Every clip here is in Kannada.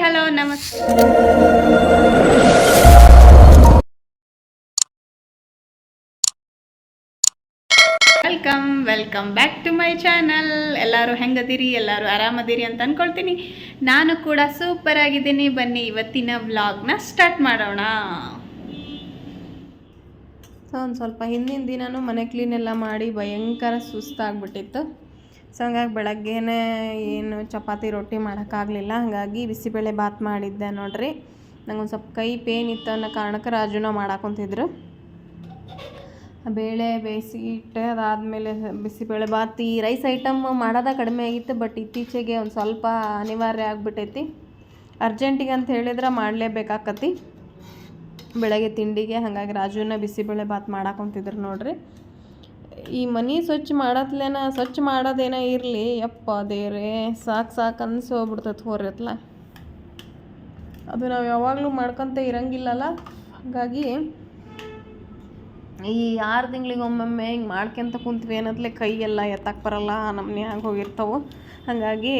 ಹಲೋ ನಮಸ್ತೆ welcome welcome back to my channel. ಎಲ್ಲರೂ ಹೆಂಗದಿರಿ, ಎಲ್ಲರೂ ಆರಾಮದಿರಿ ಅಂತ ಅನ್ಕೊಳ್ತೀನಿ. ನಾನು ಕೂಡ ಸೂಪರ್ ಆಗಿದ್ದೀನಿ. ಬನ್ನಿ, ಇವತ್ತಿನ ವ್ಲಾಗ್ನ ಸ್ಟಾರ್ಟ್ ಮಾಡೋಣ. ಸೊ, ಒಂದು ಸ್ವಲ್ಪ ಹಿಂದಿನ ದಿನವೂ ಮನೆ ಕ್ಲೀನ್ ಎಲ್ಲ ಮಾಡಿ ಭಯಂಕರ ಸುಸ್ತಾಗ್ಬಿಟ್ಟಿತ್ತು. ಸೊ ಹಂಗಾಗಿ ಬೆಳಗ್ಗೆನೇ ಏನು ಚಪಾತಿ ರೊಟ್ಟಿ ಮಾಡೋಕ್ಕಾಗಲಿಲ್ಲ. ಹಾಗಾಗಿ ಬಿಸಿಬೇಳೆ ಬಾತ್ ಮಾಡಿದ್ದೆ ನೋಡ್ರಿ. ಒಂದು ಸ್ವಲ್ಪ ಕೈ ಪೇನ್ ಇತ್ತು ಅನ್ನೋ ಕಾರಣಕ್ಕೆ ರಾಜುನ ಮಾಡಾಕೊಂತಿದ್ರು. ಬೇಳೆ ಬೇಯಿಸಿ ಇಟ್ಟೆ. ಅದಾದಮೇಲೆ ಬಿಸಿಬೇಳೆ ಬಾತ್, ಈ ರೈಸ್ ಐಟಮ್ ಮಾಡೋದೇ ಕಡಿಮೆ ಆಗಿತ್ತು ಬಟ್ ಇತ್ತೀಚೆಗೆ ಒಂದು ಸ್ವಲ್ಪ ಅನಿವಾರ್ಯ ಆಗಿಬಿಟ್ಟೈತಿ ಅರ್ಜೆಂಟಿಗೆ ಅಂತ ಹೇಳಿದ್ರೆ ಮಾಡಲೇಬೇಕಾಕತಿ. ಬೆಳಗ್ಗೆ ತಿಂಡಿಗೆ ಹಾಗಾಗಿ ರಾಜುನ ಬಿಸಿಬೇಳೆ ಬಾತ್ ಮಾಡಾಕೊಂತಿದ್ರು ನೋಡ್ರಿ. ಈ ಮನೆ ಸ್ವಚ್ಛ ಮಾಡತ್ಲೇನ, ಸ್ವಚ್ಛ ಮಾಡೋದೇನ ಇರಲಿ, ಯಪ್ಪ ದೇವ್ರೆ, ಸಾಕು ಸಾಕು ಅನ್ಸಿ ಹೋಗ್ಬಿಡ್ತೈತೆ ಹೋರತ್ಲ ಅದು ನಾವು ಯಾವಾಗಲೂ ಮಾಡ್ಕೊತ ಇರಂಗಿಲ್ಲಲ್ಲ, ಹಾಗಾಗಿ ಈ ಆರು ತಿಂಗಳಿಗೆ ಒಮ್ಮೊಮ್ಮೆ ಹಿಂಗೆ ಮಾಡ್ಕೊಂತ ಕುಂತ್ವಿ ಅನ್ನೋದ್ಲೆ ಕೈ ಎಲ್ಲ ಎತ್ತಕ್ಕೆ ಬರಲ್ಲ ನಮ್ಮನೆ ಆಗಿ ಹೋಗಿರ್ತಾವೆ. ಹಾಗಾಗಿ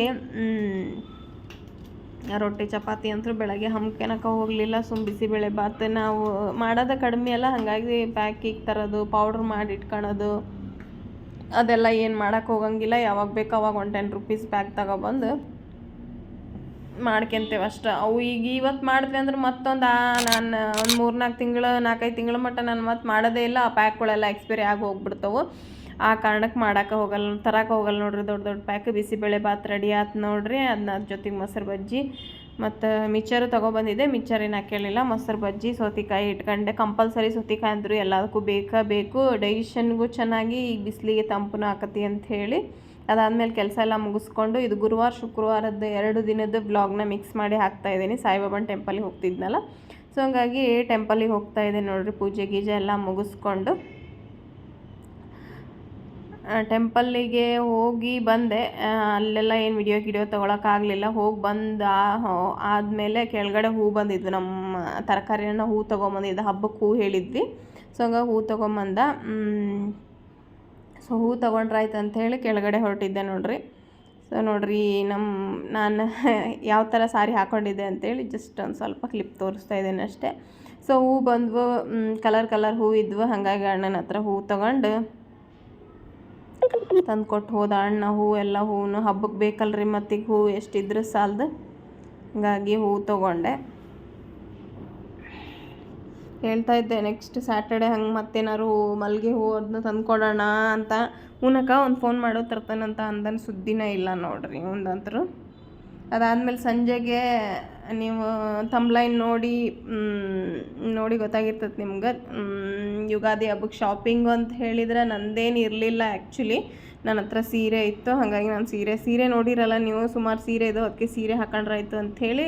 ರೊಟ್ಟಿ, ಚಪಾತಿ ಅಂತೂ ಬೆಳಗ್ಗೆ ಹಮ್ಕೆನಕ ಹೋಗಲಿಲ್ಲ, ಸುಮ್ ಬಿಸಿಬೇಳೆ ಬಾತ್. ನಾವು ಮಾಡೋದ ಕಡಿಮೆ ಅಲ್ಲ ಹಾಗಾಗಿ ಪ್ಯಾಕಿಗೆ ತರೋದು ಪೌಡ್ರ್ ಮಾಡಿ ಇಟ್ಕೊಳೋದು ಅದೆಲ್ಲ ಏನು ಮಾಡೋಕ್ಕೆ ಹೋಗಂಗಿಲ್ಲ, ಯಾವಾಗ ಬೇಕು ಅವಾಗ ಒನ್ ಟೆನ್ ರುಪೀಸ್ ಪ್ಯಾಕ್ ತಗೊಬಂದು ಮಾಡ್ಕೊಂತೇವೆ ಅಷ್ಟೆ. ಅವು ಈಗ ಇವತ್ತು ಮಾಡಿದ್ವಿ ಅಂದ್ರೆ ಮತ್ತೊಂದು, ಆ, ನಾನು ಒಂದು ಮೂರು ನಾಲ್ಕು ತಿಂಗಳು ನಾಲ್ಕೈದು ತಿಂಗಳ ಮಟ್ಟ ನಾನು ಮತ್ತೆ ಮಾಡೋದೇ ಇಲ್ಲ, ಆ ಪ್ಯಾಕ್ಗಳೆಲ್ಲ ಎಕ್ಸ್ಪೈರಿ ಆಗಿ ಹೋಗ್ಬಿಡ್ತಾವೆ. ಆ ಕಾರಣಕ್ಕೆ ಮಾಡೋಕೆ ಹೋಗಲ್ಲ ತರಕ್ಕೆ ಹೋಗಲ್ಲ ನೋಡ್ರಿ, ದೊಡ್ಡ ದೊಡ್ಡ ಪ್ಯಾಕ್ ಬಿಸಿಬೇಳೆ ಭಾತ್ ರೆಡಿ ಆಯ್ತು ನೋಡ್ರಿ ಅದನ್ನ ಅದ್ರ ಜೊತೆಗೆ ಮೊಸರು ಬಜ್ಜಿ. ಮತ್ತು ಮಿಕ್ಚರು ತೊಗೊಬಂದಿದ್ದೆ, ಮಿಕ್ಚರ್ ಏನು ಹಾಕೇಳಿಲ್ಲ ಮೊಸರು ಬಜ್ಜಿ, ಸೌತೆಕಾಯಿ ಇಟ್ಕೊಂಡೆ. ಕಂಪಲ್ಸರಿ ಸೌತೆಕಾಯಿ ಅಂದರು ಎಲ್ಲದಕ್ಕೂ ಬೇಕಾ, ಬೇಕು. ಡೈಜೆಷನ್ಗೂ ಚೆನ್ನಾಗಿ ಈಗ ಬಿಸಿಲಿಗೆ ತಂಪುನ ಆಕತಿ ಅಂತ ಹೇಳಿ ಅದಾದಮೇಲೆ ಕೆಲಸ ಎಲ್ಲ ಮುಗಿಸ್ಕೊಂಡು ಇದು ಗುರುವಾರ ಶುಕ್ರವಾರದ ಎರಡು ದಿನದ ಬ್ಲಾಗ್ನ ಮಿಕ್ಸ್ ಮಾಡಿ ಹಾಕ್ತಾ ಇದ್ದೀನಿ. ಸಾಯಿಬಾಬನ ಟೆಂಪಲಿಗೆ ಹೋಗ್ತಿದ್ನಲ್ಲ. ಸೊ ಹಂಗಾಗಿ ಟೆಂಪಲಿಗೆ ಹೋಗ್ತಾ ಇದ್ದೀನಿ ನೋಡಿರಿ, ಪೂಜೆ ಗೀಜೆ ಎಲ್ಲ ಮುಗಿಸ್ಕೊಂಡು. ಟೆಂಪಲ್ಲಿಗೆ ಹೋಗಿ ಬಂದೆ. ಅಲ್ಲೆಲ್ಲ ಏನು ವಿಡಿಯೋ ಗಿಡಿಯೋ ತೊಗೊಳಕ್ಕಾಗಲಿಲ್ಲ ಹೋಗಿ ಬಂದು ಆದಮೇಲೆ ಕೆಳಗಡೆ ಹೂ ಬಂದಿದ್ವು ನಮ್ಮ ತರಕಾರಿನ ಹೂ ತೊಗೊಂಬಂದಿದ್ದ ಹಬ್ಬಕ್ಕೆ ಹೂ ಹೇಳಿದ್ವಿ. ಸೊ, ಹಂಗಾಗಿ ಹೂ ತೊಗೊಂಬಂದ ಸೊ, ಹೂ ತೊಗೊಂಡ್ರಾಯ್ತು ಅಂತ ಹೇಳಿ ಕೆಳಗಡೆ ಹೊರಟಿದ್ದೆ ನೋಡ್ರಿ. ಸೊ, ನೋಡ್ರಿ ನಮ್ಮ ನಾನು ಯಾವ ಥರ ಸಾರಿ ಹಾಕ್ಕೊಂಡಿದ್ದೆ ಅಂತೇಳಿ ಜಸ್ಟ್ ಒಂದು ಸ್ವಲ್ಪ ಕ್ಲಿಪ್ ತೋರಿಸ್ತಾ ಇದ್ದೇನೆ ಅಷ್ಟೇ. ಸೊ, ಹೂ ಬಂದ್ವು ಕಲರ್ ಕಲರ್ ಹೂ ಇದ್ವು. ಹಾಗಾಗಿ ಅಣ್ಣನ ಹತ್ರ ಹೂ ತೊಗೊಂಡು ತಂದು ಕೊಟ್ಟು ಹೋದ ಅಣ್ಣ ಹೂ, ಎಲ್ಲ ಹೂವು ಹಬ್ಬಕ್ಕೆ ಬೇಕಲ್ರಿ ಮತ್ತೀಗ ಹೂ ಎಷ್ಟಿದ್ರೆ ಸಾಲದು? ಹಂಗಾಗಿ ಹೂ ತೊಗೊಂಡೆ. ಹೇಳ್ತಾ ಇದ್ದೆ ನೆಕ್ಸ್ಟ್ ಸ್ಯಾಟರ್ಡೆ ಹಂಗೆ ಮತ್ತೇನಾರು ಮಲ್ಲಿಗೆ ಹೂ ಅದನ್ನ ತಂದ್ಕೊಡೋಣ ಅಂತ. ಹೂನಕ್ಕ ಒಂದು ಫೋನ್ ಮಾಡೋ ತರ್ತಾನಂತ ಅಂದನ್ ಸುದ್ದಿನೇ ಇಲ್ಲ ನೋಡ್ರಿ, ಒಂದಂತರು. ಅದಾದಮೇಲೆ ಸಂಜೆಗೆ ನೀವು ತಂಬ್ಲೈನ್ ನೋಡಿ ನೋಡಿ ಗೊತ್ತಾಗಿರ್ತದೆ ನಿಮ್ಗೆ. ಯುಗಾದಿ ಹಬ್ಬಕ್ಕೆ ಶಾಪಿಂಗು ಅಂತ ಹೇಳಿದ್ರೆ ನಂದೇನು ಇರಲಿಲ್ಲ ಆ್ಯಕ್ಚುಲಿ ನನ್ನ ಹತ್ರ ಸೀರೆ ಇತ್ತು, ಹಾಗಾಗಿ ನಾನು ಸೀರೆ ಸೀರೆ ನೋಡಿರಲ್ಲ ನೀವು, ಸುಮಾರು ಸೀರೆ ಇದು ಅದಕ್ಕೆ ಸೀರೆ ಹಾಕೊಂಡ್ರಾಯ್ತು ಅಂಥೇಳಿ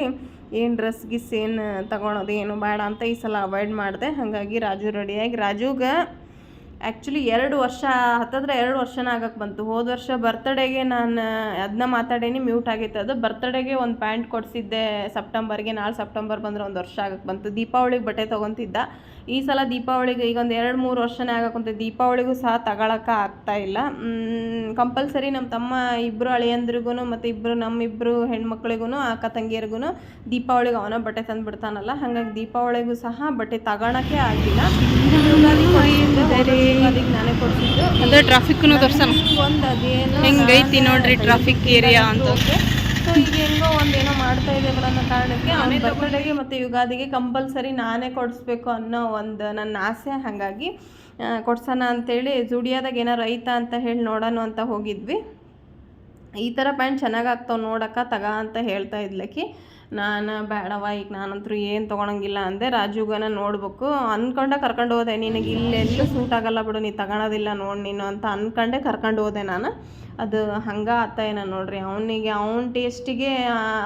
ಏನು ಡ್ರೆಸ್ ಗಿಸ್ ಏನು ತಗೊಳೋದು, ಏನು ಬೇಡ ಅಂತ ಈ ಸಲ ಅವಾಯ್ಡ್ ಮಾಡಿದೆ. ಹಾಗಾಗಿ ರಾಜು ರೆಡಿಯಾಗಿ ರಾಜುಗೆ ಆ್ಯಕ್ಚುಲಿ ಎರಡು ವರ್ಷ ಹತ್ತಿದ್ರೆ ಎರಡು ವರ್ಷನ ಆಗಕ್ಕೆ ಬಂತು. ಹೋದ ವರ್ಷ ಬರ್ತಡೇಗೆ ನಾನು ಅದನ್ನ ಮಾತಾಡೇನಿ ಮ್ಯೂಟ್ ಆಗಿತ್ತು. ಅದು ಬರ್ತಡೇಗೆ ಒಂದು ಪ್ಯಾಂಟ್ ಕೊಡಿಸಿದ್ದೆ ಸೆಪ್ಟೆಂಬರ್ಗೆ ನಾಳೆ ಸೆಪ್ಟೆಂಬರ್ ಬಂದ್ರೆ ಒಂದು ವರ್ಷ ಆಗಕ್ಕೆ ಬಂತು. ದೀಪಾವಳಿಗೆ ಬಟ್ಟೆ ತೊಗೊತಿದ್ದ. ಈ ಸಲ ದೀಪಾವಳಿಗೆ ಈಗ ಒಂದು ಎರಡು ಮೂರು ವರ್ಷನೇ ಆಗಕ್ಕಂತೆ ದೀಪಾವಳಿಗೂ ಸಹ ತಗೊಳಕ್ಕೆ ಆಗ್ತಾ ಇಲ್ಲ. ಕಂಪಲ್ಸರಿ ನಮ್ಮ ತಮ್ಮ ಇಬ್ಬರು ಅಳಿಯಂದ್ರಿಗೂ ಮತ್ತು ಇಬ್ಬರು ನಮ್ಮಿಬ್ಬರು ಹೆಣ್ಮಕ್ಳಿಗೂ ಅಕ್ಕ ತಂಗಿಯರಿಗೂ ದೀಪಾವಳಿಗೆ ಅವನ ಬಟ್ಟೆ ತಂದು ಬಿಡ್ತಾನಲ್ಲ. ಹಾಗಾಗಿ ದೀಪಾವಳಿಗೂ ಸಹ ಬಟ್ಟೆ ತಗೊಳಕ್ಕೆ ಆಗಿಲ್ಲ. ನಾನೇ ಕೊಡ್ಸಿದ್ದು. ಅದೇ ಟ್ರಾಫಿಕ್ನು ತೋರ್ಸಣ ಒಂದು ಅದೇನು ಹೆಂಗೈತಿ ನೋಡ್ರಿ ಟ್ರಾಫಿಕ್ ಏರಿಯಾ ಅಂತ. ಈಗ ಹೆಂಗೋ ಒಂದೇನೋ ಮಾಡ್ತಾ ಇದ್ದೇವಲ್ಲ ಅನ್ನೋ ಕಾರಣಕ್ಕೆ ಅವನ ಮತ್ತೆ ಮತ್ತು ಯುಗಾದಿಗೆ ಕಂಪಲ್ಸರಿ ನಾನೇ ಕೊಡಿಸ್ಬೇಕು ಅನ್ನೋ ಒಂದು ನನ್ನ ಆಸೆ. ಹಾಗಾಗಿ ಕೊಡ್ಸೋಣ ಅಂತೇಳಿ ಜುಡಿಯಾದಾಗ ಏನಾರು ಐತಾ ಅಂತ ಹೇಳಿ ನೋಡೋಣ ಅಂತ ಹೋಗಿದ್ವಿ. ಈ ಥರ ಪ್ಯಾಂಟ್ ಚೆನ್ನಾಗಿ ಆಗ್ತಾವೆ ನೋಡಕ್ಕ ತಗ ಅಂತ ಹೇಳ್ತಾ ಇದ್ಲಕ್ಕಿ. ನಾನು ಬೇಡವ ಈಗ ನಾನಂತರೂ ಏನು ತೊಗೊಳಂಗಿಲ್ಲ ಅಂದೆ ರಾಜುಗನ ನೋಡ್ಬೇಕು. ಅನ್ಕೊಂಡೆ ಕರ್ಕೊಂಡು ಹೋದೆ ನಿನಗೆ ಇಲ್ಲೆಲ್ಲೂ ಸೂಟ್ ಆಗಲ್ಲ ಬಿಡು ನೀ ತಗೊಳೋದಿಲ್ಲ ನೋಡಿ ನೀನು ಅಂತ ಅನ್ಕೊಂಡೆ ಕರ್ಕೊಂಡು ಹೋದೆ ನಾನು. ಅದು ಹಂಗೆ ಆತ ಏನೋ ನೋಡ್ರಿ, ಅವನಿಗೆ ಅವನ ಟೇಸ್ಟಿಗೆ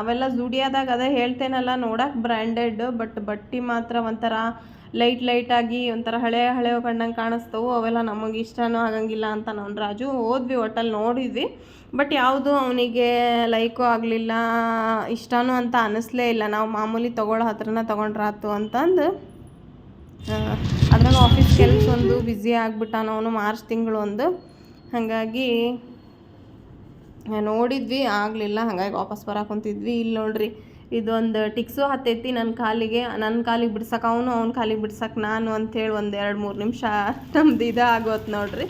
ಅವೆಲ್ಲ ಜುಡಿಯಾದಾಗ ಅದೇ ಹೇಳ್ತೇನಲ್ಲ ನೋಡಕ್ಕೆ ಬ್ರ್ಯಾಂಡೆಡ್ ಬಟ್ ಬಟ್ಟೆ ಮಾತ್ರ ಒಂಥರ ಲೈಟ್ ಲೈಟಾಗಿ ಒಂಥರ ಹಳೆ ಹಳೆ ಕಂಡಂಗೆ ಕಾಣಿಸ್ತವು, ಅವೆಲ್ಲ ನಮಗೆ ಇಷ್ಟನೂ ಆಗಂಗಿಲ್ಲ ಅಂತ ನಾವು ರಾಜು ಹೋದ್ವಿ ಒಟ್ಟಲ್ಲಿ ನೋಡಿದ್ವಿ ಬಟ್ ಯಾವುದು ಅವನಿಗೆ ಲೈಕು ಆಗಲಿಲ್ಲ, ಇಷ್ಟನೂ ಅಂತ ಅನ್ನಿಸ್ಲೇ ಇಲ್ಲ, ನಾವು ಮಾಮೂಲಿ ತೊಗೊಳ್ಳೋ ಹತ್ರನ ತೊಗೊಂಡ್ರಾತು ಅಂತಂದು ಅದ್ರಾಗ ಆಫೀಸ್ ಕೆಲಸ ಒಂದು ಬ್ಯುಸಿ ಆಗ್ಬಿಟ್ಟಾನ ಅವನು ಮಾರ್ಚ್ ತಿಂಗಳು ಒಂದು, ಹಾಗಾಗಿ ನೋಡಿದ್ವಿ, ಆಗಲಿಲ್ಲ, ಹಾಗಾಗಿ ವಾಪಸ್ ಬರಕ್ಕೆ ಕುಂತಿದ್ವಿ. ಇಲ್ಲಿ ನೋಡ್ರಿ, ಇದೊಂದು ಟಿಕ್ಸು ಹತ್ತೈತಿ ನನ್ನ ಕಾಲಿಗೆ ನನ್ನ ಕಾಲಿಗೆ ಬಿಡ್ಸಕ್ಕೆ ಅವನು, ಅವ್ನ ಕಾಲಿಗೆ ಬಿಡ್ಸಕ್ಕೆ ನಾನು ಅಂಥೇಳಿ ಒಂದು ಎರಡು ಮೂರು ನಿಮಿಷ ನಮ್ದು ಇದು ಆಗೋತ್ ನೋಡ್ರಿ.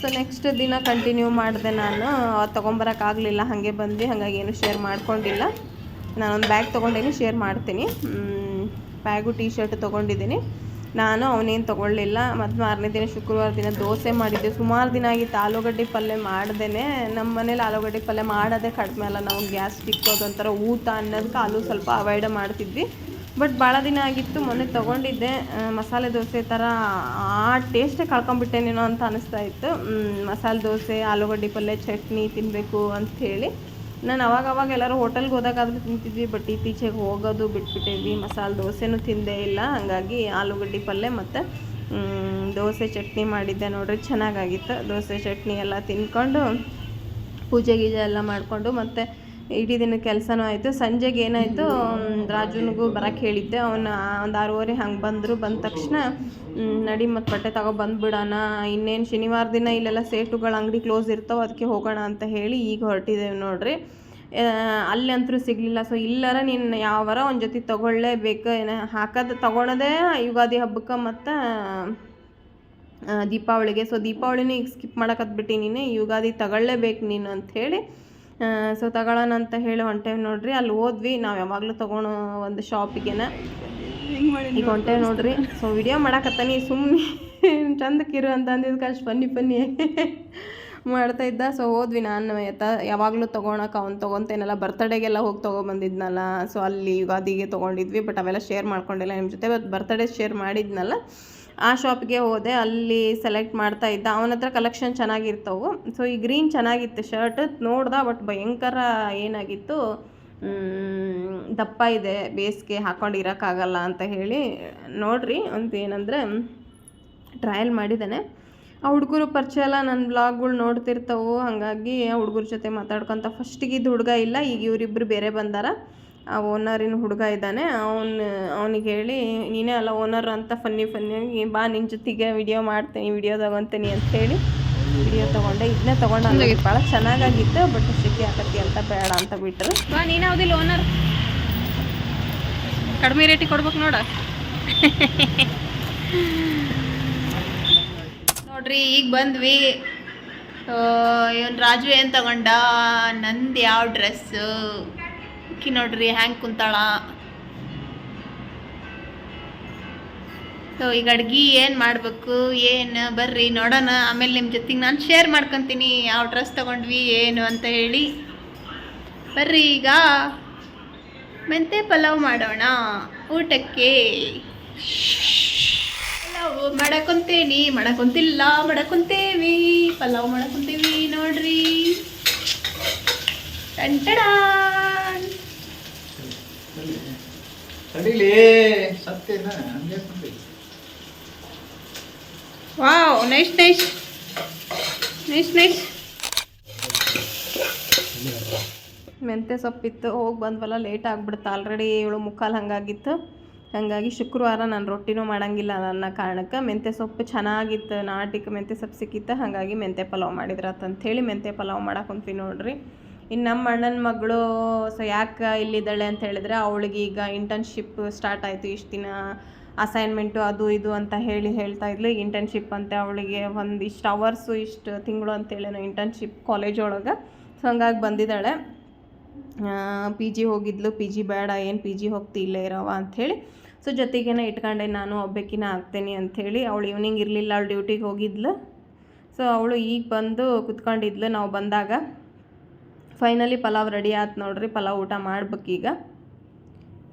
ಸೊ ನೆಕ್ಸ್ಟ್ ದಿನ ಕಂಟಿನ್ಯೂ ಮಾಡಿದೆ ನಾನು. ತೊಗೊಂಬರೋಕ್ಕಾಗಲಿಲ್ಲ ಹಾಗೆ ಬಂದ್ವಿ, ಹಾಗಾಗಿ ಏನು ಶೇರ್ ಮಾಡ್ಕೊಂಡಿಲ್ಲ. ನಾನೊಂದು ಬ್ಯಾಗ್ ತೊಗೊಂಡೇನಿ ಶೇರ್ ಮಾಡ್ತೀನಿ. ಬ್ಯಾಗು ಟೀ ಶರ್ಟ್ ತೊಗೊಂಡಿದ್ದೀನಿ. ನಾನು ಅವನೇನು ತೊಗೊಳ್ಳಿಲ್ಲ. ಮತ್ತು ಮಾರನೇ ದಿನ ಶುಕ್ರವಾರ ದಿನ ದೋಸೆ ಮಾಡಿದ್ದೆ. ಸುಮಾರು ದಿನ ಆಗಿತ್ತು ಆಲೂಗಡ್ಡೆ ಪಲ್ಯ ಮಾಡ್ದೇ ನಮ್ಮ ಮನೇಲಿ ಆಲೂಗಡ್ಡೆ ಪಲ್ಯ ಮಾಡೋದೇ ಕಡಿಮೆ ಅಲ್ಲ. ನಾವು ಗ್ಯಾಸ್ ಸಿಕ್ಕೋದು ಒಂಥರ ಊತ ಅನ್ನೋದಕ್ಕೆ ಆಲೂ ಸ್ವಲ್ಪ ಅವಾಯ್ಡ್ ಮಾಡ್ತಿದ್ವಿ. ಬಟ್ ಭಾಳ ದಿನ ಆಗಿತ್ತು, ಮೊನ್ನೆ ತೊಗೊಂಡಿದ್ದೆ. ಮಸಾಲೆ ದೋಸೆ ಥರ ಆ ಟೇಸ್ಟೇ ಕಳ್ಕೊಂಬಿಟ್ಟೇನೇನೋ ಅಂತ ಅನಿಸ್ತಾ ಇತ್ತು. ಮಸಾಲೆ ದೋಸೆ, ಆಲೂಗಡ್ಡೆ ಪಲ್ಯ, ಚಟ್ನಿ ತಿನ್ನಬೇಕು ಅಂಥೇಳಿ ನಾನು ಅವಾಗ ಅವಾಗ ಎಲ್ಲರೂ ಹೋಟೆಲ್ಗೆ ಹೋದಾಗಾದ್ರೂ ತಿಂತಿದ್ವಿ ಬಟ್ ಇತ್ತೀಚೆಗೆ ಹೋಗೋದು ಬಿಟ್ಬಿಟ್ಟಿದ್ವಿ ಮಸಾಲೆ ದೋಸೆನೂ ತಿಂದೇ ಇಲ್ಲ. ಹಾಗಾಗಿ ಆಲೂಗಡ್ಡೆ ಪಲ್ಯ ಮತ್ತು ದೋಸೆ ಚಟ್ನಿ ಮಾಡಿದ್ದೆ ನೋಡ್ರಿ. ಚೆನ್ನಾಗಾಗಿತ್ತು. ದೋಸೆ ಚಟ್ನಿ ಎಲ್ಲ ತಿನ್ಕೊಂಡು, ಪೂಜೆ ಗೀಜೆ ಎಲ್ಲ ಮಾಡಿಕೊಂಡು ಮತ್ತು ಇಡೀ ದಿನ ಕೆಲಸನೂ ಆಯಿತು. ಸಂಜೆಗೆ ಏನಾಯಿತು ರಾಜುನಿಗೂ ಬರಕ್ಕೆ ಹೇಳಿದ್ದೆ. ಅವನು ಒಂದು ಆರೂವರೆ ಹಂಗೆ ಬಂದರು. ಬಂದ ತಕ್ಷಣ ನಡಿ ಮತ್ತು ಬಟ್ಟೆ ತಗೋ ಬಂದುಬಿಡೋಣ ಇನ್ನೇನು ಶನಿವಾರ ದಿನ ಇಲ್ಲೆಲ್ಲ ಸೇಟುಗಳ ಅಂಗಡಿ ಕ್ಲೋಸ್ ಇರ್ತಾವೆ ಅದಕ್ಕೆ ಹೋಗೋಣ ಅಂತ ಹೇಳಿ ಈಗ ಹೊರಟಿದ್ದೇವೆ ನೋಡ್ರಿ. ಅಲ್ಲಿ ಅಂತೂ ಸಿಗಲಿಲ್ಲ. ಸೊ, ಇಲ್ಲರ ನೀನು ಯಾವಾರ ಒಂದು ಜೊತೆ ತೊಗೊಳ್ಳೇಬೇಕು ಏನು, ಹಾಕೋದು ತೊಗೊಳೋದೇ ಯುಗಾದಿ ಹಬ್ಬಕ್ಕೆ ಮತ್ತು ದೀಪಾವಳಿಗೆ. ಸೊ, ದೀಪಾವಳಿನೇ ಈಗ ಸ್ಕಿಪ್ ನೀನು. ಯುಗಾದಿ ತಗೊಳ್ಳೇಬೇಕು ನೀನು ಅಂಥೇಳಿ ಸೊ ತಗೊಳ್ಳೋಣ ಅಂತ ಹೇಳಿ ಹೊಂಟೇವಿ ನೋಡ್ರಿ. ಅಲ್ಲಿ ಹೋದ್ವಿ. ನಾವು ಯಾವಾಗಲೂ ತೊಗೊಳೋ ಒಂದು ಶಾಪಿಗೆನ. ಈಗ ಹೊಂಟೇವಿ ನೋಡ್ರಿ. ಸೊ ವಿಡಿಯೋ ಮಾಡಕತ್ತಾನಿ. ಸುಮ್ಮನೆ ಚಂದಕ್ಕಿರು ಅಂತ ಅಂದಿದ್ದು ಅಷ್ಟು ಫನ್ನಿ ಫನ್ನಿ ಮಾಡ್ತಾ ಇದ್ದ. ಸೊ ಹೋದ್ವಿ ನಾನು. ಎತ್ತ ಯಾವಾಗಲೂ ತೊಗೊಳಕ್ಕೆ ಅವ್ನು ತೊಗೊತೇನಲ್ಲ ಬರ್ತಡೇಗೆಲ್ಲ ಹೋಗಿ ತೊಗೊಬಂದಿದ್ನಲ್ಲ. ಸೊ ಅಲ್ಲಿ ಯುಗಾದಿಗೆ ತೊಗೊಂಡಿದ್ವಿ ಬಟ್ ಅವೆಲ್ಲ ಶೇರ್ ಮಾಡ್ಕೊಂಡಿಲ್ಲ. ನಿಮ್ಮ ಜೊತೆ ಬರ್ತಡೇ ಶೇರ್ ಮಾಡಿದ್ನಲ್ಲ. ಆ ಶಾಪ್ಗೆ ಹೋದೆ, ಅಲ್ಲಿ ಸೆಲೆಕ್ಟ್ ಮಾಡ್ತಾ ಇದ್ದ. ಅವನ ಹತ್ರ ಕಲೆಕ್ಷನ್ ಚೆನ್ನಾಗಿರ್ತವು. ಸೊ ಈ ಗ್ರೀನ್ ಚೆನ್ನಾಗಿತ್ತು ಶರ್ಟ್ ನೋಡ್ದ ಬಟ್ ಭಯಂಕರ ಏನಾಗಿತ್ತು ದಪ್ಪ ಇದೆ, ಬೇಸಿಗೆ ಹಾಕೊಂಡು ಇರೋಕ್ಕಾಗಲ್ಲ ಅಂತ ಹೇಳಿ ನೋಡ್ರಿ. ಅಂತ ಏನಂದರೆ ಟ್ರಯಲ್ ಮಾಡಿದ್ದಾನೆ. ಆ ಹುಡುಗರು ಪರಿಚಯ ಎಲ್ಲ ನನ್ನ ಬ್ಲಾಗ್ಗಳು ನೋಡ್ತಿರ್ತವು. ಹಾಗಾಗಿ ಆ ಹುಡುಗರ ಜೊತೆ ಮಾತಾಡ್ಕೊತ ಫಸ್ಟಿಗೆ ಇದು ಹುಡುಗ ಇಲ್ಲ, ಈಗ ಇವರಿಬ್ಬರು ಬೇರೆ ಬಂದಾರ. ಆ ಓನರಿನ ಹುಡುಗ ಇದ್ದಾನೆ. ಅವನು ಅವನಿಗೆ ಹೇಳಿ ನೀನೇ ಅಲ್ಲ ಓನರ್ ಅಂತ ಫನ್ನಿ ಫನ್ನಿಯಾಗಿ ಬಾ ನಿನ್ನ ಜೊತೆಗೆ ವಿಡಿಯೋ ಮಾಡ್ತೀನಿ ವಿಡಿಯೋ ತಗೊತೀನಿ ಅಂತ ಹೇಳಿ ವಿಡಿಯೋ ತಗೊಂಡೆ. ಇದನ್ನೇ ತೊಗೊಂಡು ಭಾಳ ಚೆನ್ನಾಗಾಗಿತ್ತು ಬಟ್ ಸಿಕ್ಕಿ ಆಕತಿ ಅಂತ ಬೇಡ ಅಂತ ಬಿಟ್ಟರು ಬಾ ನೀನು ಯಾವುದಿಲ್ಲ ಓನರ್ ಕಡಿಮೆ ರೇಟಿಗೆ ಕೊಡ್ಬೇಕು ನೋಡ. ನೋಡ್ರಿ ಈಗ ಬಂದ್ವಿ. ಇವನು ರಾಜು ಏನು ತಗೊಂಡ? ನಂದು ಯಾವ ಡ್ರೆಸ್ಸು ಅಕ್ಕಿ ನೋಡ್ರಿ, ಹ್ಯಾಂಗೆ ಕುಂತಾಳ? ಸೊ ಈಗ ಅಡ್ಗೆ ಏನು ಮಾಡಬೇಕು, ಏನು? ಬರ್ರಿ, ನೋಡೋಣ. ಆಮೇಲೆ ನಿಮ್ಮ ಜೊತೆಗೆ ನಾನು ಶೇರ್ ಮಾಡ್ಕೊತೀನಿ, ಯಾವ ಡ್ರೆಸ್ ತಗೊಂಡ್ವಿ, ಏನು ಅಂತ ಹೇಳಿ. ಬರ್ರಿ ಈಗ. ಮೆಂತೆ ಪಲಾವ್ ಮಾಡೋಣ. ಊಟಕ್ಕೆ. ಪಲಾವ್ ಮಾಡಕೊಂತೇನಿ, ಮಾಡಕೊಂತಿಲ್ಲ, ಮಾಡಕೊಂತೇವಿ. ಪಲಾವ್ ಮಾಡಕೊಂತೇವಿ, ನೋಡ್ರಿ. ಟಂಟಡಾನ್ ಕುಂತಿ. ವಾವ್ ಸೊಪ್ಪಿತ್ತು, ಹೋಗಿ ಬಂದ್ವಲ್ಲ ಲೇಟ್ ಆಗ್ಬಿಡ್ತು ಆಲ್ರೆಡಿ ಏಳು ಮುಕ್ಕಾಲು ಹಂಗಾಗಿತ್ತು. ಹಾಗಾಗಿ ಶುಕ್ರವಾರ ನಾನು ರೊಟ್ಟಿನೂ ಮಾಡಂಗಿಲ್ಲ ನನ್ನ ಕಾರಣಕ್ಕೆ. ಮೆಂತೆ ಸೊಪ್ಪು ಚೆನ್ನಾಗಿತ್ತು, ನಾಟಿಕ್ ಮೆಂತೆ ಸೊಪ್ಪು ಸಿಕ್ಕಿತ್ತು, ಹಾಗಾಗಿ ಮೆಂತೆ ಪಲಾವ್ ಮಾಡಿದ್ರತ್ತ ಅಂಥೇಳಿ ಮೆಂತ್ಯ ಪಲಾವ್ ಕುಂತೀನಿ ನೋಡ್ರಿ. ಇನ್ನು ನಮ್ಮ ಅಣ್ಣನ ಮಗಳು ಸೊ ಯಾಕೆ ಇಲ್ಲಿದ್ದಾಳೆ ಅಂತ ಹೇಳಿದ್ರೆ, ಅವಳಿಗೆ ಈಗ ಇಂಟರ್ನ್ಶಿಪ್ ಸ್ಟಾರ್ಟ್ ಆಯಿತು, ಇಷ್ಟು ದಿನ ಅಸೈನ್ಮೆಂಟು ಅದು ಇದು ಅಂತ ಹೇಳಿ ಹೇಳ್ತಾ ಇದ್ಲು. ಇಂಟರ್ನ್ಶಿಪ್ ಅಂತೆ ಅವಳಿಗೆ ಒಂದು ಇಷ್ಟು ಅವರ್ಸು ಇಷ್ಟು ತಿಂಗಳು ಅಂತೇಳಿ ಇಂಟರ್ನ್ಶಿಪ್ ಕಾಲೇಜ್ ಒಳಗೆ. ಸೊ ಹಂಗಾಗಿ ಬಂದಿದ್ದಾಳೆ. ಪಿ ಜಿ ಹೋಗಿದ್ಲು. ಪಿ ಜಿ ಬೇಡ, ಏನು ಪಿ ಜಿ ಹೋಗ್ತಿ, ಇಲ್ಲೇ ಇರವ ಅಂಥೇಳಿ ಸೊ ಜೊತೆಗೇನ ಇಟ್ಕೊಂಡೆ, ನಾನು ಒಬ್ಬಾಕಿನ ಆಗ್ತೇನೆ ಅಂಥೇಳಿ ಅವಳು ಈವ್ನಿಂಗ್ ಇರಲಿಲ್ಲ, ಅವಳು ಡ್ಯೂಟಿಗೆ ಹೋಗಿದ್ಲು. ಸೊ ಅವಳು ಈಗ ಬಂದು ಕುತ್ಕೊಂಡಿದ್ಲು. ನಾವು ಬಂದಾಗ ಫೈನಲಿ ಪಲಾವ್ ರೆಡಿ ಆಯ್ತು ನೋಡ್ರಿ, ಪಲಾವ್ ಊಟ ಮಾಡ್ಬೇಕೀಗ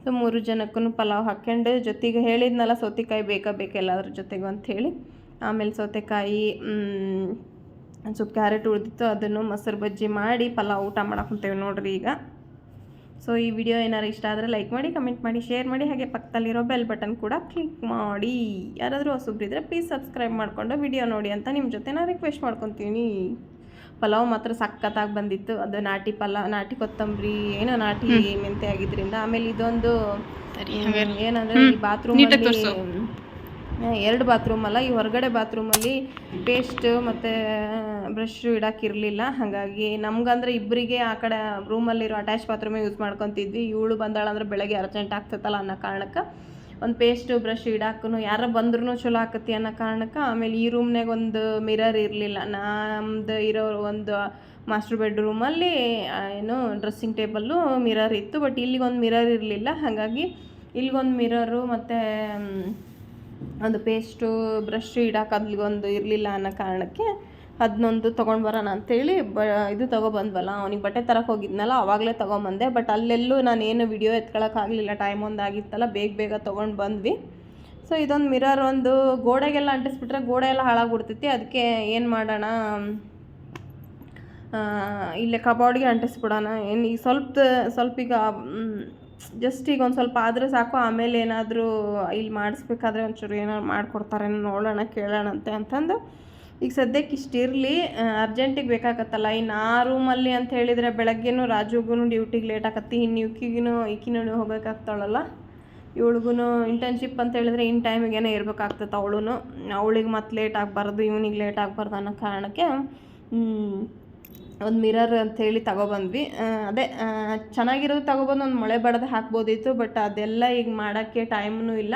ಸೊ, ಮೂರು ಜನಕ್ಕೂ ಪಲಾವ್ ಹಾಕ್ಕೊಂಡು ಜೊತೆಗೆ ಹೇಳಿದ್ನಲ್ಲ, ಸೌತೆಕಾಯಿ ಬೇಕಾ ಬೇಕೆಲ್ಲದ್ರ ಜೊತೆಗೆ ಅಂಥೇಳಿ ಆಮೇಲೆ ಸೌತೆಕಾಯಿ ಸೊ ಕ್ಯಾರೆಟ್ ಉಳಿದಿತ್ತು, ಅದನ್ನು ಮೊಸರು ಬಜ್ಜಿ ಮಾಡಿ ಪಲಾವ್ ಊಟ ಮಾಡಕ್ಕೆ ನೋಡ್ರಿ ಈಗ. ಸೊ, ಈ ವಿಡಿಯೋ ಏನಾರು ಇಷ್ಟ ಆದರೆ ಲೈಕ್ ಮಾಡಿ ಕಮೆಂಟ್ ಮಾಡಿ ಶೇರ್ ಮಾಡಿ, ಹಾಗೆ ಪಕ್ಕದಲ್ಲಿರೋ ಬೆಲ್ ಬಟನ್ ಕೂಡ ಕ್ಲಿಕ್ ಮಾಡಿ. ಯಾರಾದರೂ ಹೊಸಬ್ರಿದ್ರೆ ಪ್ಲೀಸ್ ಸಬ್ಸ್ಕ್ರೈಬ್ ಮಾಡಿಕೊಂಡು ವಿಡಿಯೋ ನೋಡಿ ಅಂತ ನಿಮ್ಮ ಜೊತೆ ನಾನು ರಿಕ್ವೆಸ್ಟ್ ಮಾಡ್ಕೊತೀನಿ. ಪಲಾವ್ ಮಾತ್ರ ಸಖತ್ತಾಗಿ ಬಂದಿತ್ತು. ಅದು ನಾಟಿ ಪಲಾವ್ ನಾಟಿ ಕೊತ್ತಂಬರಿ ಏನೋ ನಾಟಿ ಮೆಂತೆ ಆಗಿದ್ರಿಂದ. ಆಮೇಲೆ ಇದೊಂದು ಏನಂದ್ರೆ ಈ ಬಾತ್ರೂಮ್ ಎರಡು ಬಾತ್ರೂಮ್ ಅಲ್ಲ ಈ ಹೊರಗಡೆ ಬಾತ್ರೂಮಲ್ಲಿ ಪೇಸ್ಟ್ ಮತ್ತೆ ಬ್ರಷ್ ಇಡೋಕ್ಕಿರಲಿಲ್ಲ ಹಾಗಾಗಿ ನಮ್ಗಂದ್ರೆ ಇಬ್ಬರಿಗೆ ಆ ಕಡೆ ರೂಮಲ್ಲಿರೋ ಅಟ್ಯಾಚ್ ಬಾತ್ರೂಮೇ ಯೂಸ್ ಮಾಡ್ಕೊತಿದ್ವಿ. ಇವಳು ಬಂದಾಳಂದ್ರೆ ಬೆಳಗ್ಗೆ ಅರ್ಜೆಂಟ್ ಆಗ್ತೈತಲ್ಲ ಅನ್ನೋ ಕಾರಣಕ್ಕೆ ಒಂದು ಪೇಸ್ಟು ಬ್ರಷ್ ಇಡಾಕೂ ಯಾರ ಬಂದ್ರೂ ಚಲೋ ಆಕತಿ ಅನ್ನೋ ಕಾರಣಕ್ಕೆ ಆಮೇಲೆ ಈ ರೂಮ್ನಾಗ ಒಂದು ಮಿರರ್ ಇರಲಿಲ್ಲ. ನಮ್ದು ಇರೋ ಒಂದು ಮಾಸ್ಟರ್ ಬೆಡ್ರೂಮಲ್ಲಿ ಏನು ಡ್ರೆಸ್ಸಿಂಗ್ ಟೇಬಲ್ಲು ಮಿರರ್ ಇತ್ತು ಬಟ್ ಇಲ್ಲಿಗೊಂದು ಮಿರರ್ ಇರಲಿಲ್ಲ. ಹಾಗಾಗಿ ಇಲ್ಲಿಗೊಂದು ಮಿರರು ಮತ್ತು ಒಂದು ಪೇಸ್ಟು ಬ್ರಷ್ ಇಡಕ್ಕೆ ಅಲ್ಲಿಗೊಂದು ಇರಲಿಲ್ಲ ಅನ್ನೋ ಕಾರಣಕ್ಕೆ ಅದನ್ನೊಂದು ತೊಗೊಂಡು ಬರೋಣ ಅಂತೇಳಿ ಬ, ಇದು ತೊಗೊಬಂದ್ವಲ್ಲ. ಅವ್ನಿಗೆ ಬಟ್ಟೆ ತರಕ್ಕೆ ಹೋಗಿದ್ನಲ್ಲ, ಅವಾಗಲೇ ತೊಗೊಂಬಂದೆ. ಬಟ್ ಅಲ್ಲೆಲ್ಲೂ ನಾನು ಏನು ವಿಡಿಯೋ ಎತ್ಕೊಳ್ಳೋಕ್ಕಾಗಲಿಲ್ಲ ಟೈಮ್ ಒಂದು ಆಗಿತ್ತಲ್ಲ, ಬೇಗ ಬೇಗ ತೊಗೊಂಡು ಬಂದ್ವಿ. ಸೊ ಇದೊಂದು ಮಿರರ್ ಒಂದು ಗೋಡೆಗೆಲ್ಲ ಅಂಟಿಸ್ಬಿಟ್ರೆ ಗೋಡೆ ಎಲ್ಲ ಹಾಳಾಗ್ಬಿಡ್ತೈತಿ. ಅದಕ್ಕೆ ಏನು ಮಾಡೋಣ? ಇಲ್ಲೇ ಕಬಾಡಿಗೆ ಅಂಟಿಸ್ಬಿಡೋಣ. ಏನು ಈಗ ಸ್ವಲ್ಪ ಸ್ವಲ್ಪ ಈಗ ಜಸ್ಟ್ ಈಗ ಒಂದು ಸ್ವಲ್ಪ ಆದರೆ ಸಾಕು. ಆಮೇಲೆ ಏನಾದರೂ ಇಲ್ಲಿ ಮಾಡಿಸ್ಬೇಕಾದ್ರೆ ಒಂಚೂರು ಏನಾದ್ರು ಮಾಡಿಕೊಡ್ತಾರೆ ನೋಡೋಣ, ಕೇಳೋಣಂತೆ ಅಂತಂದು. ಈಗ ಸದ್ಯಕ್ಕೆ ಇಷ್ಟಿರಲಿ ಅರ್ಜೆಂಟಿಗೆ ಬೇಕಾಗತ್ತಲ್ಲ, ಇನ್ನು ಆ ರೂಮಲ್ಲಿ ಅಂತ ಹೇಳಿದರೆ ಬೆಳಗ್ಗೆನೂ ರಾಜುಗೂ ಡ್ಯೂಟಿಗೆ ಲೇಟ್ ಆಗತ್ತೆ, ಇನ್ನು ಇಕ್ಕಿಗೂ ಇಕ್ಕಿನೂ ಹೋಗೋಕ್ಕಾಗ್ತಾಳಲ್ಲ ಇವಳಿಗೂ ಇಂಟರ್ನ್ಶಿಪ್ ಅಂತ ಹೇಳಿದ್ರೆ ಇನ್ ಟೈಮಿಗೇನೆ ಇರಬೇಕಾಗ್ತದೆ ಅವಳು ಅವಳಿಗೆ ಮತ್ತೆ ಲೇಟ್ ಆಗಬಾರ್ದು, ಇವನಿಗೆ ಲೇಟ್ ಆಗಬಾರ್ದು ಅನ್ನೋ ಕಾರಣಕ್ಕೆ ಒಂದು ಮಿರರ್ ಅಂಥೇಳಿ ತಗೊಬಂದ್ವಿ. ಅದೇ ಚೆನ್ನಾಗಿರೋದು ತಗೊಬಂದು ಒಂದು ಮಳೆ ಬಡ್ದು ಹಾಕ್ಬೋದಿತ್ತು ಬಟ್ ಅದೆಲ್ಲ ಈಗ ಮಾಡೋಕ್ಕೆ ಟೈಮೂ ಇಲ್ಲ.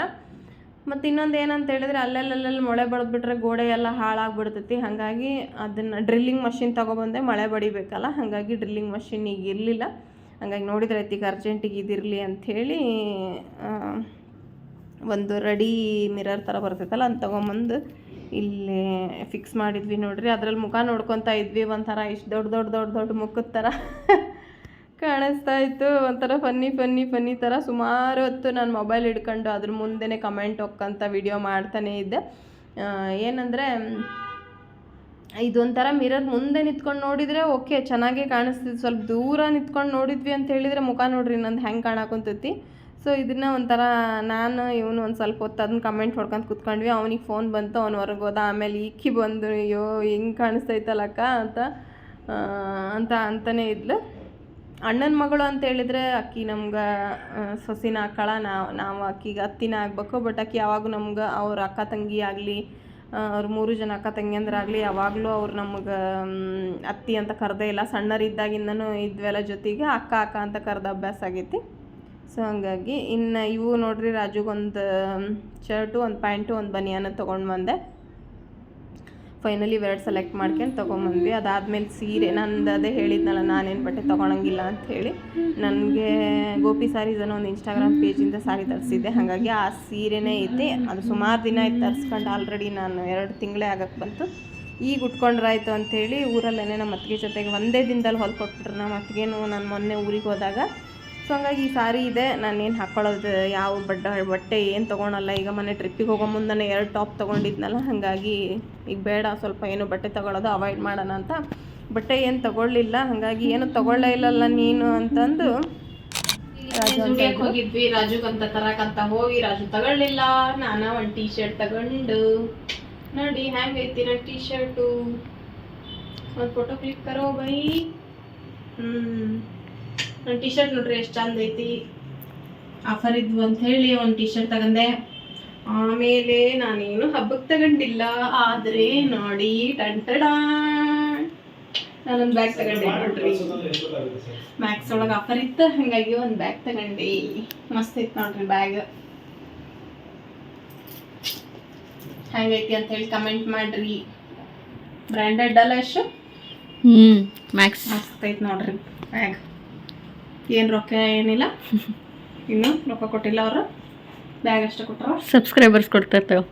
ಮತ್ತು ಇನ್ನೊಂದು ಏನಂತ ಹೇಳಿದ್ರೆ ಅಲ್ಲಲ್ಲಲ್ಲಿ ಮಳೆ ಬಡಿದ್ಬಿಟ್ರೆ ಗೋಡೆ ಎಲ್ಲ ಹಾಳಾಗ್ಬಿಡ್ತೈತಿ. ಹಾಗಾಗಿ ಅದನ್ನು ಡ್ರಿಲ್ಲಿಂಗ್ ಮಷಿನ್ ತೊಗೊಬಂದೆ ಮಳೆ ಬಡಿಬೇಕಲ್ಲ, ಹಾಗಾಗಿ ಡ್ರಿಲ್ಲಿಂಗ್ ಮಷಿನ್ ಈಗ ಇರಲಿಲ್ಲ. ಹಾಗಾಗಿ ನೋಡಿದ್ರೆ ಐತಿ ಈಗ ಅರ್ಜೆಂಟಿಗೆ ಇದಿರಲಿ ಅಂಥೇಳಿ ಒಂದು ರೆಡಿ ಮಿರರ್ ಥರ ಬರ್ತೈತಲ್ಲ ಅಂತ ತೊಗೊಂಬಂದು ಇಲ್ಲಿ ಫಿಕ್ಸ್ ಮಾಡಿದ್ವಿ ನೋಡಿರಿ. ಅದ್ರಲ್ಲಿ ಮುಖ ನೋಡ್ಕೊತಾ ಇದ್ವಿ ಒಂಥರ, ಇಷ್ಟು ದೊಡ್ಡ ದೊಡ್ಡ ದೊಡ್ಡ ದೊಡ್ಡ ಮುಖದ ಥರ ಕಾಣಿಸ್ತಾ ಇತ್ತು. ಒಂಥರ ಫನ್ನಿ ಫನ್ನಿ ಫನ್ನಿ ಥರ ಸುಮಾರು ಹೊತ್ತು ನಾನು ಮೊಬೈಲ್ ಹಿಡ್ಕೊಂಡು ಅದ್ರ ಮುಂದೆನೇ ಕಮೆಂಟ್ ಹೊಕ್ಕಂತ ವಿಡಿಯೋ ಮಾಡ್ತಾನೇ ಇದ್ದೆ. ಏನಂದರೆ, ಇದೊಂಥರ ಮಿರರ್ ಮುಂದೆ ನಿಂತ್ಕೊಂಡು ನೋಡಿದರೆ ಓಕೆ ಚೆನ್ನಾಗೇ ಕಾಣಿಸ್ತಿತ್ತು. ಸ್ವಲ್ಪ ದೂರ ನಿಂತ್ಕೊಂಡು ನೋಡಿದ್ವಿ ಅಂತ ಹೇಳಿದರೆ ಮುಖ ನೋಡ್ರಿ, ನಂದು ಹೆಂಗೆ ಕಾಣಾಕೊಂತೈತಿ. ಸೊ ಇದನ್ನ ಒಂಥರ ನಾನು, ಇವನು ಒಂದು ಸ್ವಲ್ಪ ಹೊತ್ತು ಅದನ್ನ ಕಮೆಂಟ್ ಹೊಡ್ಕೊಂತ ಕುತ್ಕೊಂಡ್ವಿ. ಅವನಿಗೆ ಫೋನ್ ಬಂತು, ಅವ್ನು ಹೊರಗೆ ಹೋದ, ಆಮೇಲೆ ಈಕಿ ಬಂದು, ಅಯ್ಯೋ, ಹೆಂಗೆ ಕಾಣಿಸ್ತೈತಲ್ಲಕ್ಕ ಅಂತ ಅಂತ ಅಂತಲೇ ಇದ್ಲು. ಅಣ್ಣನ ಮಗಳು ಅಂತ ಹೇಳಿದ್ರೆ ಅಕ್ಕಿ ನಮ್ಗೆ ಸೊಸಿನ ಹಾಕಳ ನಾವು ನಾವು ಅಕ್ಕಿಗೆ ಅತ್ತಿನ ಆಗ್ಬೇಕು ಬಟ್ ಅಕ್ಕಿ ಯಾವಾಗ ನಮ್ಗೆ ಅವ್ರ ಅಕ್ಕ ತಂಗಿ ಆಗಲಿ ಅವ್ರ ಮೂರು ಜನ ಅಕ್ಕ ತಂಗಿಯಂದ್ರಾಗಲಿ ಯಾವಾಗಲೂ ಅವ್ರು ನಮಗೆ ಅತ್ತಿ ಅಂತ ಕರೆದೇ ಇಲ್ಲ. ಸಣ್ಣರಿದ್ದಾಗಿಂದನೂ ಇದ್ವೆಲ್ಲ ಜೊತೆಗೆ ಅಕ್ಕ ಅಕ್ಕ ಅಂತ ಕರೆದ ಅಭ್ಯಾಸ ಆಗೈತಿ. ಸೊ ಹಂಗಾಗಿ ಇನ್ನು ಇವು ನೋಡ್ರಿ ರಾಜುಗೊಂದು ಶರ್ಟು, ಒಂದು ಪ್ಯಾಂಟು, ಒಂದು ಬನಿಯಾನ ತೊಗೊಂಡು ಬಂದೆ. ಫೈನಲಿ ಇವೆರಡು ಸೆಲೆಕ್ಟ್ ಮಾಡ್ಕೊಂಡು ತೊಗೊಂಬಂದ್ವಿ. ಅದಾದಮೇಲೆ ಸೀರೆ ನಂದು ಅದೇ ಹೇಳಿದ್ನಲ್ಲ, ನಾನೇನು ಬಟ್ಟೆ ತೊಗೊಳಂಗಿಲ್ಲ ಹೇಳಿ ನನಗೆ ಗೋಪಿ ಸಾರೀಸ್ ಅನ್ನೋ ಒಂದು ಇನ್ಸ್ಟಾಗ್ರಾಮ್ ಪೇಜಿಂದ ಸಾರಿ ತರಿಸಿದ್ದೆ. ಹಾಗಾಗಿ ಆ ಸೀರೆನೇ ಐತೆ. ಅದು ಸುಮಾರು ದಿನ ಆಯ್ತು ತರಿಸ್ಕೊಂಡು ಆಲ್ರೆಡಿ ನಾನು ಎರಡು ತಿಂಗಳೇ ಆಗಕ್ಕೆ ಬಂತು. ಈಗ ಉಟ್ಕೊಂಡ್ರಾಯ್ತು ಅಂಥೇಳಿ ಊರಲ್ಲೇ ನಮ್ಮ ಅತ್ತಿಗೆ ಜೊತೆಗೆ ಒಂದೇ ದಿನದಲ್ಲಿ ಹೊಲ್ಕೊಟ್ಬಿಟ್ರು. ನಮ್ಮ ಅತ್ತಿಗೆನೂ ನಾನು ಮೊನ್ನೆ ಊರಿಗೆ ಹೋದಾಗ ಸೊ ಹಂಗಾಗಿ ಈ ಸಾರಿ ಇದೆ. ನಾನೇನು ಹಾಕ್ಕೊಳ್ಳೋದು ಯಾವ ಬಡ್ಡ ಬಟ್ಟೆ ಏನು ತೊಗೊಳಲ್ಲ. ಈಗ ಮನೆ ಟ್ರಿಪ್ಪಿಗೆ ಹೋಗೋ ಮುಂದೆ ಎರಡು ಟಾಪ್ ತೊಗೊಂಡಿದ್ನಲ್ಲ. ಹಾಗಾಗಿ ಈಗ ಬೇಡ ಸ್ವಲ್ಪ ಏನು ಬಟ್ಟೆ ತೊಗೊಳೋದು ಅವಾಯ್ಡ್ ಮಾಡೋಣ ಅಂತ. ಬಟ್ಟೆ ಏನು ತೊಗೊಳ್ಳಿಲ್ಲ. ಹಾಗಾಗಿ ಏನು ತೊಗೊಳ್ಳೇ ಇಲ್ಲಲ್ಲ ನೀನು ಅಂತಂದು ರಾಜು ಅಂತ ಜುಡಿಯಕ್ಕೆ ಹೋಗಿದ್ವಿ. ರಾಜುಗಂತ ತರಕಂತ ಹೋಗಿ ರಾಜು ತಗೊಳ್ಳಿಲ್ಲ. ನಾನ ಒಂದು ಟೀ ಶರ್ಟ್ ತಗೊಂಡು ನೋಡಿ ಹ್ಯಾಂಗ್ ನನ್ನ ಟೀ ಶರ್ಟು ಒಂದು ಫೋಟೋ ಕ್ಲಿಕ್ ಕರೋ ಬೈ. ಹ್ಮ್. ಟೀ ಶರ್ಟ್ ನೋಡ್ರಿ ಎಷ್ಟು ಚಂದ ಐತಿ. ಆಫರ್ ಇದ್ವು ಅಂತ ಹೇಳಿ ಒಂದು ಟಿ ಶರ್ಟ್ ತಗೊಂಡೆ. ಆಮೇಲೆ ನಾನೇನು ಹಬ್ಬಕ್ಕೆ ತಗೊಂಡಿಲ್ಲ. ಆದ್ರೆ ನೋಡಿ ನಾನೊಂದು ಬ್ಯಾಗ್ ತಗೊಂಡೆ ನೋಡ್ರಿ. ಮ್ಯಾಕ್ಸ್ ಒಳಗೆ ಆಫರ್ ಇತ್ತು ಹಾಗಾಗಿ ಒಂದು ಬ್ಯಾಗ್ ತಗೊಂಡೆ. ಮಸ್ತ್ ಐತೆ ನೋಡ್ರಿ ಬ್ಯಾಗ್ ಹೆಂಗೈತಿ ಅಂತ ಹೇಳಿ ಕಮೆಂಟ್ ಮಾಡ್ರಿ. ಬ್ರ್ಯಾಂಡೆಡ್ ಅಲ್ಲ ಎಷ್ಟು ಹ್ಮ್ ಮ್ಯಾಕ್ಸ್ ಮಸ್ತ್ ಐತೆ ನೋಡ್ರಿ ಬ್ಯಾಗ್ ಏನು ರೊಕ್ಕ ಏನಿಲ್ಲ. ಇನ್ನು ರೊಕ್ಕ ಕೊಟ್ಟಿಲ್ಲ ಅವರು. ಬ್ಯಾಗ್ ಅಷ್ಟೇ ಕೊಟ್ಟರು ಸಬ್ಸ್ಕ್ರೈಬರ್ಸ್ ಕೊಡ್ತಿರ್ತೇವೆ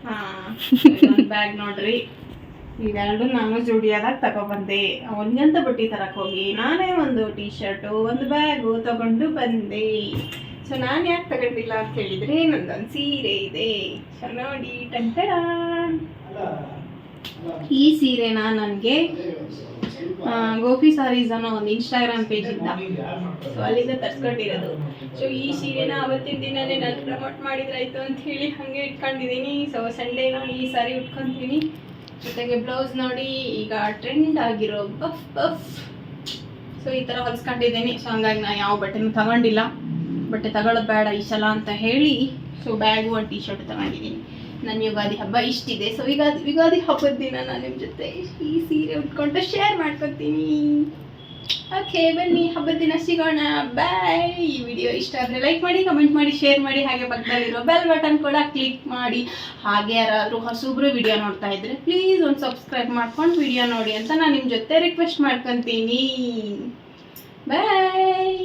ಬ್ಯಾಗ್ ನೋಡ್ರಿ. ಇವೆರಡು ನಾನು ಜೋಡಿಯಾದಾಗ ತಗೊಬಂದೆ. ಒಂದಂತ ಬಟ್ಟಿ ತರಕ್ಕೆ ಹೋಗಿ. ನಾನೇ ಒಂದು ಟೀ ಶರ್ಟು ಒಂದು ಬ್ಯಾಗು ತಗೊಂಡು ಬಂದೆ. ಸೊ ನಾನು ಯಾಕೆ ತಗೊಂಡಿಲ್ಲ ಅಂತ ಹೇಳಿದ್ರೆ ನಂದೊಂದು ಸೀರೆ ಇದೆ. ಸೊ ನೋಡಿ ಟಂಟಡ ಈ ಸೀರೆನ ನನಗೆ ಗೋಪಿ ಸಾರೀಸ್ ಅನ್ನೋ ಒಂದು ಇನ್ಸ್ಟಾಗ್ರಾಮ್ ಪೇಜ್ ಇಂದ. ಸೊ ಅಲ್ಲಿಂದ ತರ್ಸ್ಕೊಂಡಿರೋದು. ಸೊ ಈ ಸೀರೆನ ಅವತ್ತಿನ ದಿನನೇ ನಾನು ಪ್ರಮೋಟ್ ಮಾಡಿದ್ರಾಯ್ತು ಅಂತ ಹೇಳಿ ಹಾಗೆ ಇಟ್ಕೊಂಡಿದ್ದೀನಿ ಸೊ ಸಂಡೇ ಈ ಸಾರಿ ಉಟ್ಕೊಂತೀನಿ. ಜೊತೆಗೆ ಬ್ಲೌಸ್ ನೋಡಿ, ಈಗ ಟ್ರೆಂಡ್ ಆಗಿರೋ ಬಫ್ ಬಫ್ ಸೊ ಈ ಥರ ಹೊಲ್ಸ್ಕೊಂಡಿದ್ದೀನಿ ಸೊ ಹಂಗಾಗಿ ನಾನು ಯಾವ ಬಟ್ಟೆನೂ ತಗೊಂಡಿಲ್ಲ. ಬಟ್ಟೆ ತಗೊಳ್ಳೋದು ಬೇಡ, ಈ ಸಲ ಅಂತ ಹೇಳಿ. ಸೊ ಬ್ಯಾಗು ಒಂದು ಟೀ ಶರ್ಟ್ ತಗೊಂಡಿದ್ದೀನಿ ನನ್ನ ಯುಗಾದಿ ಹಬ್ಬ ಇಷ್ಟಿದೆ. ಸೊ ಯುಗಾದಿ ಯುಗಾದಿ ಹಬ್ಬದ ದಿನ ನಾನು ನಿಮ್ಮ ಜೊತೆ ಈ ಸೀರೆ ಉಟ್ಕೊಂಡು ಶೇರ್ ಮಾಡ್ಕೊತೀನಿ ಓಕೆ ಬನ್ನಿ. ಹಬ್ಬದ ದಿನ ಸಿಗೋಣ. ಬಾಯ್ ಈ ವಿಡಿಯೋ ಇಷ್ಟ ಆದರೆ ಲೈಕ್ ಮಾಡಿ ಕಮೆಂಟ್ ಮಾಡಿ ಶೇರ್ ಮಾಡಿ. ಹಾಗೆ ಪಕ್ಕದಲ್ಲಿರೋ ಬೆಲ್ ಬಟನ್ ಕೂಡ ಕ್ಲಿಕ್ ಮಾಡಿ. ಹಾಗೆ ಯಾರಾದರೂ ಹೊಸೊಬ್ರು ವಿಡಿಯೋ ನೋಡ್ತಾ ಇದ್ರೆ ಪ್ಲೀಸ್ ಒಂದು ಸಬ್ಸ್ಕ್ರೈಬ್ ಮಾಡ್ಕೊಂಡು ವಿಡಿಯೋ ನೋಡಿ ಅಂತ ನಾನು ನಿಮ್ಮ ಜೊತೆ ರಿಕ್ವೆಸ್ಟ್ ಮಾಡ್ಕೊತೀನಿ. ಬಾಯ್